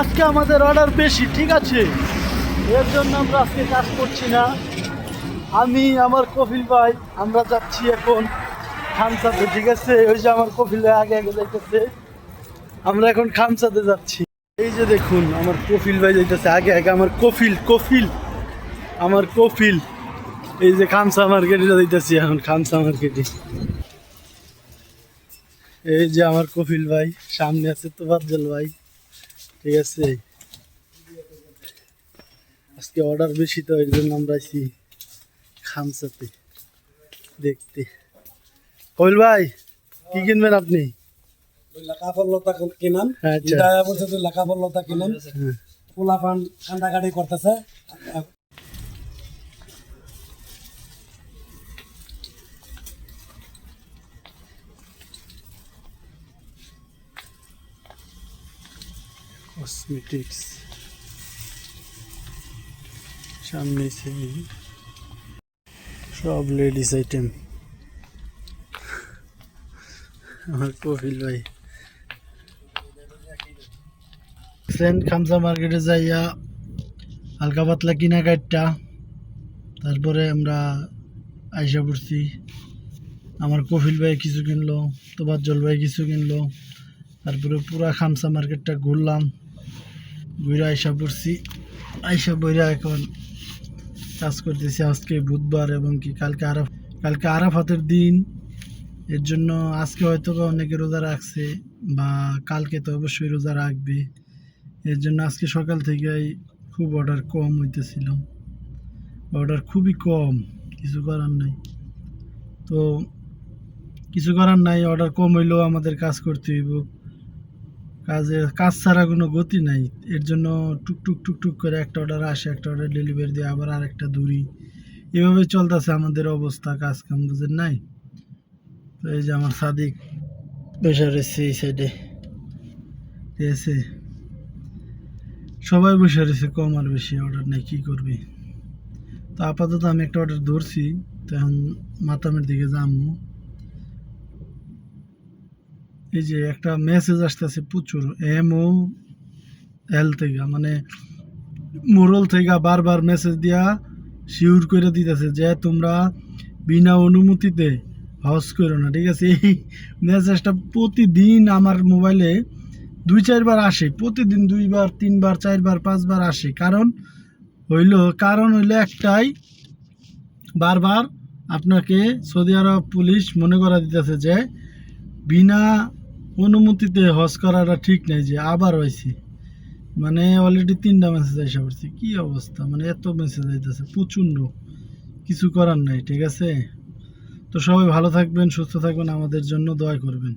আজকে আমাদের অর্ডার বেশি, ঠিক আছে? এর জন্য আমরা আজকে কাজ করছি না। আমি, আমার কপিল ভাই, আমরা যাচ্ছি এখন খামসাতে ঠিক আছে? ওই যে আমার কপিল ভাই আগে আগে যাইতেছে। আমরা এখন খামসাতে যাচ্ছি। এই যে দেখুন, আমার কপিল ভাই যাইতেছে। আগে আগে আমার কফিল কফিল আমার কফিল এই যে খামসা মার্কেটে যাইতেছি এখন খামসা মার্কেটে। এই যে আমার কপিল ভাই, সামনে আছে তোবাজ্জল ভাই। ঠিক আছে? আজকে অর্ডার বেশি তো এর জন্য আমরা আছি খামসাতে দেখতে। কবিল ভাই কি কিনবেন আপনি? লাকাফলতা কিনান। হ্যাঁ, আচ্ছা। বলছে তুই লাকাফলতা কিনান। পোলাপান পোলা পান কান্দাকাটি করতেছে। কসমেটিক্স সামনে সেই সব লেডিস আইটেম আমার কপিল ভাই সেন্ট খামসা মার্কেটে যাইয়া হালকা পাতলা কিনা কাটটা তারপরে আমরা আইসা পড়ছি। আমার কফিল ভাই কিছু কিনলো তোবাজ্জল ভাই কিছু কিনলো। তারপরে পুরা খামসা মার্কেটটা ঘুরলাম, ঘুরে আইসা পড়ছি। আইসা বইরা এখন কাজ করতেছি আজকে বুধবার এবং কি কালকে আরাফ, কালকে আরাফাতের দিন। এর জন্য আজকে হয়তো বা অনেকে রোজা রাখছে বা কালকে তো অবশ্যই রোজা রাখবে। এর জন্য আজকে সকাল থেকেই খুব অর্ডার কম হইতেছিল। অর্ডার খুবই কম, কিছু করার নাই। তো কিছু করার নাই, অর্ডার কম হইলেও আমাদের কাজ করতে হইব। কাজে, কাজ ছাড়া কোনো গতি নাই। এর জন্য টুক টুক টুক টুক করে একটা অর্ডার আসে, একটা অর্ডার ডেলিভারি দিয়ে আবার আরেকটা দূরি এভাবে চলতেছে আমাদের অবস্থা কাজ কাম বুঝেন নাই। তো এই যে আমার সাদিক বসে রয়েছে এই সাইডে আছে সবাই বসে রয়েছে, কম আর বেশি অর্ডার নেই, কী করবি? তো আপাতত আমি একটা অর্ডার ধরছি, তো এখন মাতামের দিকে যাব এই যে একটা মেসেজ আসতেছে প্রচুর এম ও এল থেকে মানে মোরল থেকে বারবার মেসেজ দিয়া শিওর করে দিতেছে যে তোমরা বিনা অনুমতিতে হজ করো না, ঠিক আছে? এই মেসেজটা প্রতিদিন আমার মোবাইলে দুই, চারবার আসে, প্রতিদিন দুইবার, তিনবার, চারবার, পাঁচবার আসে। কারণ হইল, কারণ হইল একটাই, বারবার আপনাকে সৌদি আরব পুলিশ মনে করা দিতেছে যে বিনা অনুমতিতে হজ করাটা ঠিক নাই যে আবার হয়েছে মানে অলরেডি তিনটা মেসেজ আসা পড়ছে। কি অবস্থা? মানে এত মেসেজ আইতেছে, প্রচণ্ড। কিছু করার নাই, ঠিক আছে? তো সবাই ভালো থাকবেন, সুস্থ থাকবেন, আমাদের জন্য দয়া করবেন।